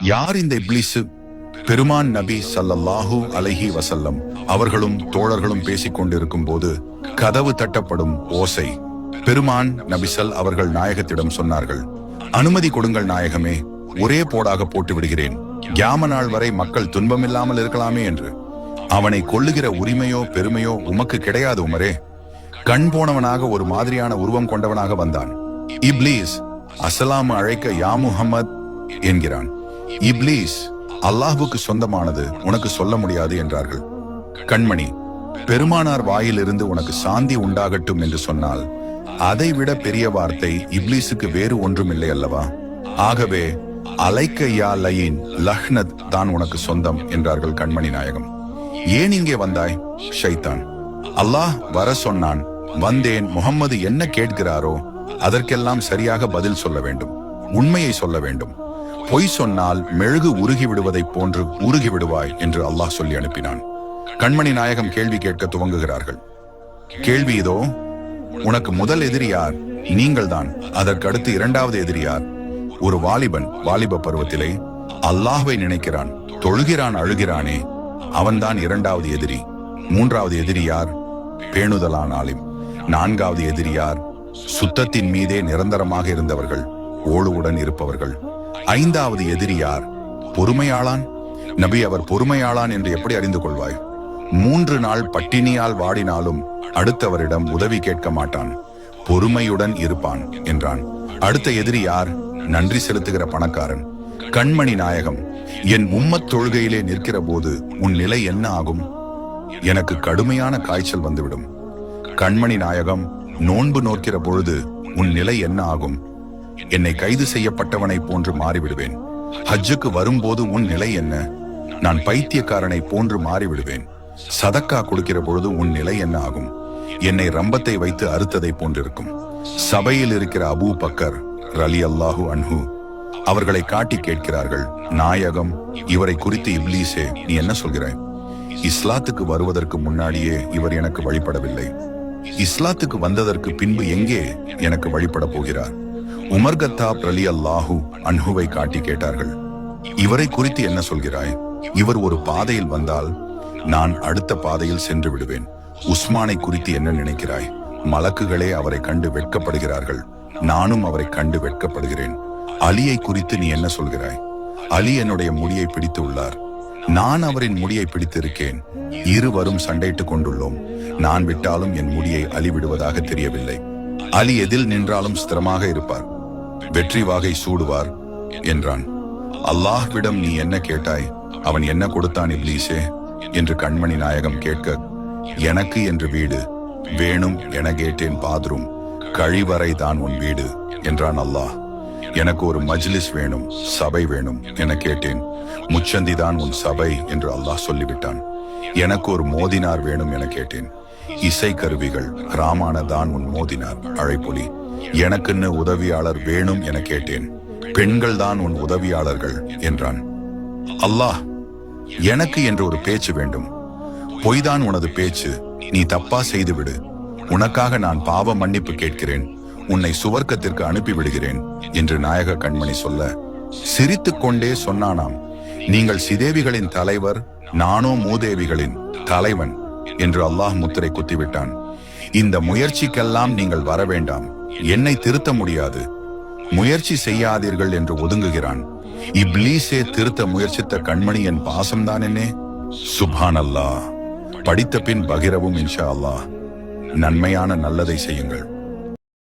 யார் இந்த இப்லிசு பெருமான் நபி ஸல்லல்லாஹு அலைஹி வசல்லம் அவர்களும் தோழர்களும் பேசிக் கொண்டிருக்கும் போது கதவு தட்டப்படும் ஓசை. பெருமான் நபிசல் அவர்கள் நாயகத்திடம் சொன்னார்கள் அனுமதி கொடுங்கள் நாயகமே ஒரே போடாக போட்டு விடுகிறேன். கியாம நாள் வரை மக்கள் துன்பமில்லாமல் இருக்கலாமே என்று. அவனை கொல்லுகிற உரிமையோ பெருமையோ உமக்கு கிடையாது உமரே. கண் போனவனாக ஒரு மாதிரியான உருவம் கொண்டவனாக வந்தான். இப்லீஸ் அசலாமு அழைக்க யா முஹம்மத் என்கிறான். இப்லீஸ் அல்லாஹுக்கு சொந்தமானது உனக்கு சொல்ல முடியாது என்றார்கள். கண்மணி பெருமானார் வாயிலிருந்து உனக்கு சாந்தி உண்டாகட்டும் என்று சொன்னால் அதைவிட பெரிய வார்த்தை இப்லீஸுக்கு வேறு ஒன்றும் இல்லை அல்லவா? ஆகவே அலைக்க யா லயின் லஹ்னத் தான் உனக்கு சொந்தம் என்றார்கள் கண்மணி நாயகம். ஏன் இங்கே வந்தாய்? ஷைத்தான். அல்லாஹ் வர சொன்னான் வந்தேன் முகம்மது என்ன கேட்கிறாரோ அதற்கெல்லாம் சரியாக பதில் சொல்ல வேண்டும் உண்மையை சொல்ல வேண்டும். பொய் சொன்னால் மெழுகு உருகி விடுவதைப் போன்று உருகி விடுவாய் என்று அல்லாஹ் சொல்லி அனுப்பினான். கண்மணி நாயகம் கேள்வி கேட்க துவங்குகிறார்கள். கேள்வி இதோ உனக்கு முதல் எதிரி யார்? நீங்கள்தான். அதற்கு அடுத்து இரண்டாவது எதிரியார் ஒரு வாலிபன் வாலிப பருவத்திலே அல்லாஹ்வை நினைக்கிறான். தொழுகிறான் அழுகிறானே. அவன்தான் இரண்டாவது எதிரி. மூன்றாவது எதிரியார் பேணுதலான் ஆலிம். நான்காவது எதிரியார் சுத்தத்தின் மீதே நிரந்தரமாக இருந்தவர்கள் ஓழுவுடன் இருப்பவர்கள். ஐந்தாவது எதிரி யார்? பொறுமையாளான்? நபி அவர் பொறுமையாளான் என்று எப்படி அறிந்து கொள்வாய்? மூன்று நாள் பட்டினியால் வாடினாலும் அடுத்தவரிடம் உதவி கேட்க மாட்டான். பொறுமையுடன் இருப்பான் என்றான். அடுத்த எதிரி யார்? நன்றி செலுத்துகிற பணக்காரன். கண்மணி நாயகம் என் உம்மத் தொழுகையிலே நிற்கிற போது உன் நிலை என்ன ஆகும்? எனக்கு கடுமையான காய்ச்சல் வந்துவிடும். கண்மணி நாயகம் நோன்பு நோக்கிற பொழுது உன் நிலை என்ன ஆகும்? என்னை கைது செய்யப்பட்டவனைப் போன்று மாறிவிடுவேன். ஹஜ்ஜுக்கு வரும்போது உன் நிலை என்ன? நான் பைத்தியக்காரனை போன்று மாறிவிடுவேன். சதக்கா கொடுக்கிற பொழுது உன் நிலை என்ன ஆகும்? என்னை ரம்பத்தை வைத்து அறுத்ததை போன்றிருக்கும். சபையில் இருக்கிற அபூ பக்கர் ரலி அல்லாஹு அன்ஹு அவர்களை காட்டி கேட்கிறார்கள் நாயகம் இவரை குறித்து இப்லீஸே நீ என்ன சொல்கிறாய்? இஸ்லாத்துக்கு வருவதற்கு முன்னாடியே இவர் எனக்கு வழிபடவில்லை. இஸ்லாத்துக்கு வந்ததற்கு பின்பு எங்கே எனக்கு வழிபட போகிறார்? உமர் கத்தாப் ரலி அல்லாஹு அன்ஹுவை காட்டி கேட்டார்கள். இவரை குறித்து என்ன சொல்கிறாய்? இவர் ஒரு பாதையில் வந்தால் நான் அடுத்த பாதையில் சென்று விடுவேன். உஸ்மானை குறித்து என்ன நினைக்கிறாய்? மலக்குகளே அவரை கண்டு வெட்கப்படுகிறார்கள். நானும் அவரை கண்டு வெட்கப்படுகிறேன். அலியை குறித்து நீ என்ன சொல்கிறாய்? அலி என்னுடைய முடியை பிடித்து உள்ளார். நான் அவரின் முடியை பிடித்திருக்கேன். இருவரும் சண்டையிட்டுக் கொண்டுள்ளோம். நான் விட்டாலும் என் முடியை அலி விடுவதாக தெரியவில்லை. அலி எதில் நின்றாலும் ஸ்திரமாக இருப்பார். வெற்றி வாகை சூடுவார் என்றான். அல்லாஹ்விடம் நீ என்ன கேட்டாய்? அவன் என்ன கொடுத்தான் இப்லீஸே? என்று கண்மணி நாயகம் கேட்க எனக்கு என்று வீடு வேணும் என கேட்டேன் பாத்ரூம் கழிவறை தான் உன் வீடு என்றான் அல்லாஹ். எனக்கு ஒரு மஜ்லிஸ் வேணும் சபை வேணும் என கேட்டேன். முச்சந்தி தான் உன் சபை என்று அல்லாஹ் சொல்லிவிட்டான். எனக்கு ஒரு மோதினார் வேணும் என கேட்டேன். இசை கருவிகள் ராமான தான் உன் மோதினார் அழைப்பொலி. எனக்குன்னு உதவியாளர் வேணும் என கேட்டேன். பெண்கள் தான் உன் உதவியாளர்கள் என்றான். அல்லாஹ் எனக்கு என்று ஒரு பேச்சு வேண்டும். பொய்தான் உனது பேச்சு. நீ தப்பா செய்துவிடு. உனக்காக நான் பாவ மன்னிப்பு கேட்கிறேன். உன்னை சுவர்க்கத்திற்கு அனுப்பி விடுகிறேன் என்று நாயக கண்மணி சொல்ல சிரித்துக் கொண்டே சொன்னானாம். நீங்கள் சிதேவிகளின் தலைவர் நானோ மூதேவிகளின் தலைவன் என்று அல்லாஹ் முத்திரை குத்திவிட்டான். இந்த முயற்சிக்கெல்லாம் நீங்கள் வர வேண்டாம். என்னை திருத்த முடியாது. முயற்சி செய்யாதீர்கள் என்று ஒதுங்குகிறான். இப்லீஸே திருத்த முயற்சித்த கண்மணி என் பாசம்தான் என்னே. சுபான் அல்லாஹ் படித்த பின் பகிரவும் இன்ஷா அல்லாஹ். நன்மையான நல்லதை செய்யுங்கள்.